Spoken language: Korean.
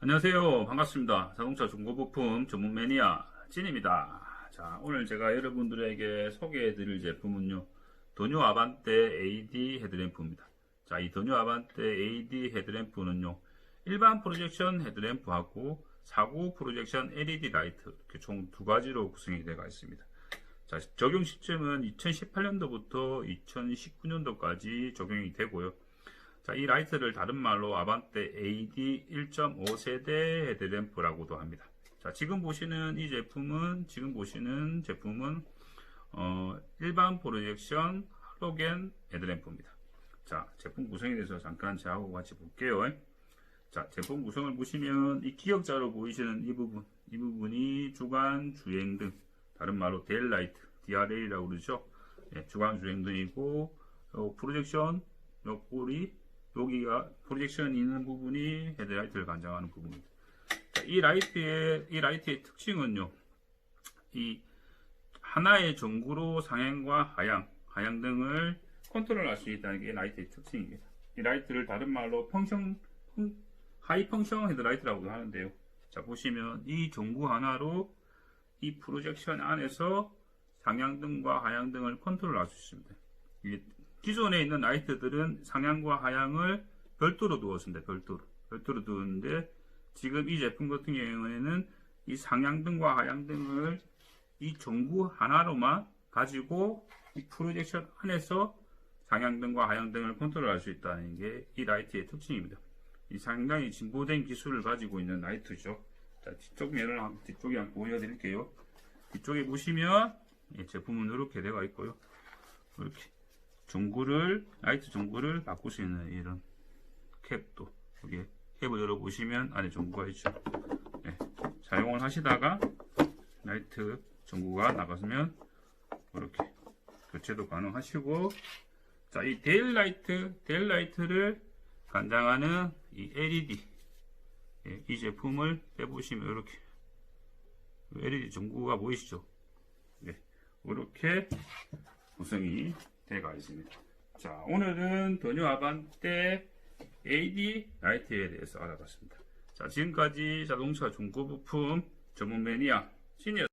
안녕하세요. 반갑습니다. 자동차 중고부품 전문 매니아 찐입니다. 자, 오늘 제가 여러분들에게 소개해 드릴 제품은요. 도뇨 아반떼 AD 헤드램프입니다. 자, 이 도뇨 아반떼 AD 헤드램프는요. 일반 프로젝션 헤드램프하고 사고 프로젝션 LED 라이트 이렇게 총 두 가지로 구성이 되어 있습니다. 자, 적용 시점은 2018년도부터 2019년도까지 적용이 되고요. 자, 이 라이트를 다른 말로 아반떼 AD 1.5 세대 헤드램프라고도 합니다. 자, 지금 보시는 이 제품은 지금 보시는 제품은 어, 일반 프로젝션 할로겐 헤드램프입니다. 자, 제품 구성에 대해서 잠깐 저하고 같이 볼게요. 자, 제품 구성을 보시면 이 기역자로 보이시는 이 부분, 이 부분이 주간 주행 등, 다른 말로 델라이트, DRL이라고 그러죠. 예, 주간 주행 등이고 요 프로젝션 요 꼬리 여기가 프로젝션이 있는 부분이 헤드라이트를 관장하는 부분입니다. 자, 이 라이트의 이 라이트의 특징은요. 이 하나의 전구로 상향과 하향, 하향 등을 컨트롤할 수 있다는 게 라이트의 특징입니다. 이 라이트를 다른 말로 펑션 펑- 하이 펑션 헤드라이트라고도 하는데요. 자 보시면 이 전구 하나로 이 프로젝션 안에서 상향등과 하향등을 컨트롤할 수 있습니다. 기존에 있는 라이트들은 상향과 하향을 별도로 두었습니다. 별도로. 별도로 두었는데 지금 이 제품 같은 경우에는 이 상향등과 하향등을 이 전구 하나로만 가지고 이 프로젝션 안에서 상향등과 하향등을 컨트롤할 수 있다는 게 이 라이트의 특징입니다. 이 상당히 진보된 기술을 가지고 있는 라이트죠. 자, 뒤쪽 면을 한- 뒤쪽에 한번 보여드릴게요. 뒤쪽에 보시면 이 제품은 이렇게 되어 있고요. 이렇게 전구를 라이트 전구를 바꿀 수 있는 이런 캡도 여기 캡을 열어보시면 안에 전구가 있죠. 네, 사용을 하시다가 라이트 전구가 나갔으면 이렇게 교체도 가능하시고 자 이 데일라이트 데일라이트를 관장하는 이 LED 예, 이 제품을 빼보시면 이렇게 LED 전구가 보이시죠? 네, 이렇게 구성이 되어 있습니다. 자, 오늘은 도뇨 아반떼 AD 라이트에 대해서 알아봤습니다. 자, 지금까지 자동차 중고 부품 전문 매니아 신이었습니다.